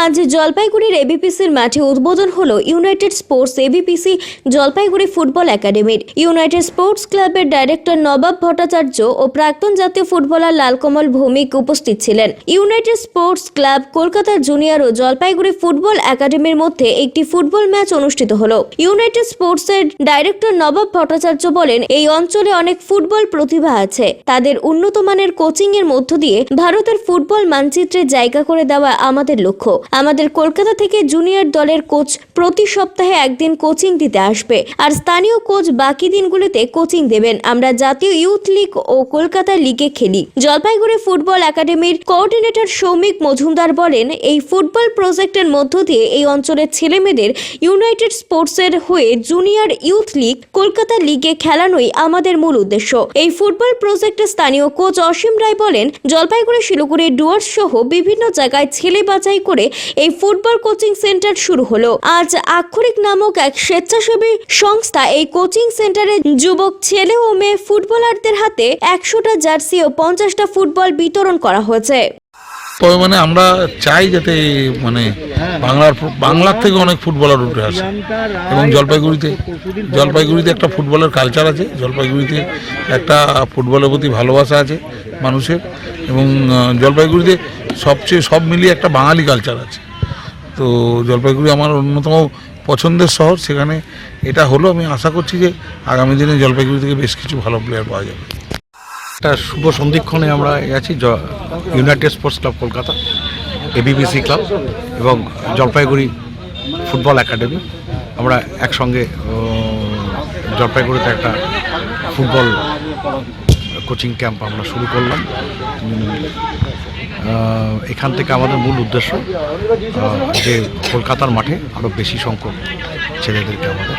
আজ জলপাইগুড়ির এবিপিসির মাঠে উদ্বোধন হলো United Sports ABPC Jalpaiguri football একাডেমির। ইউনাইটেড স্পোর্টস ক্লাবের ডাইরেক্টর নবাব ভট্টাচার্য ও প্রাক্তন জাতীয় ফুটবলার লালকমল ভৌমিক উপস্থিত ছিলেন। United Sports Club Kolkata junior ও জলপাইগুড়ি ফুটবল একাডেমির মধ্যে একটি ফুটবল ম্যাচ অনুষ্ঠিত হলো। ইউনাইটেড স্পোর্টসের ডাইরেক্টর নবাব ভট্টাচার্য বলেন, এই অঞ্চলে অনেক ফুটবল প্রতিভা আছে। তাদের উন্নত মানের কোচিং এর মধ্য দিয়ে ভারতের ফুটবল মানচিত্রে জায়গা করে দেওয়া আমাদের লক্ষ্য। আমাদের কলকাতা থেকে জুনিয়র দলের কোচ প্রতি সপ্তাহে একদিন কোচিং দিতে আসবে। আর স্থানীয় কোচ বাকি দিনগুলিতে কোচিং দেবেন। আমরা জাতীয় ইউথ লিগ ও কলকাতা লিগে খেলি। জলপাইগুড়ি ফুটবল একাডেমির কোঅর্ডিনেটর সৌমিক মজুমদার বলেন, এই ফুটবল প্রজেক্টের মধ্য দিয়ে এই অঞ্চলের ছেলেমেয়েদের ইউনাইটেড স্পোর্টসের হয়ে জুনিয়র ইউথ লিগ কলকাতা লিগে খেলানোই আমাদের মূল উদ্দেশ্য। এই ফুটবল প্রজেক্টের স্থানীয় কোচ অসীম রায় বলেন, জলপাইগুড়ি শিলিগুড়ি ডুয়ার্স সহ বিভিন্ন জায়গায় ছেলে বাছাই করে এই ফুটবল কোচিং সেন্টার শুরু হলো। আজ আক্ষরিক নামক এক স্বেচ্ছাসেবী সংস্থা এই কোচিং সেন্টারে যুবক ছেলে ও মেয়ে ফুটবলারদের হাতে একশোটা জার্সি ও পঞ্চাশটা ফুটবল বিতরণ করা হয়েছে। তবে মানে আমরা চাই যাতে মানে বাংলার বাংলার থেকে অনেক ফুটবলার উঠে আসে। এবং জলপাইগুড়িতে জলপাইগুড়িতে একটা ফুটবলের কালচার আছে। জলপাইগুড়িতে একটা ফুটবলের প্রতি ভালোবাসা আছে মানুষের। এবং জলপাইগুড়িতে সবচেয়ে সব মিলিয়ে একটা বাঙালি কালচার আছে। তো জলপাইগুড়ি আমার অন্যতম পছন্দের শহর। সেখানে এটা হলো। আমি আশা করছি যে আগামী দিনে জলপাইগুড়ি থেকে বেশ কিছু ভালো প্লেয়ার পাওয়া যাবে। একটা শুভ সন্ধিক্ষণে আমরা আছি United Sports Club Kolkata ABBC club এবং জলপাইগুড়ি ফুটবল একাডেমি আমরা একসঙ্গে জলপাইগুড়িতে একটা ফুটবল কোচিং ক্যাম্প আমরা শুরু করলাম। এখান থেকে আমাদের মূল উদ্দেশ্য যে কলকাতার মাঠে আরও বেশি সংখ্যক ছেলেদেরকে আমাদের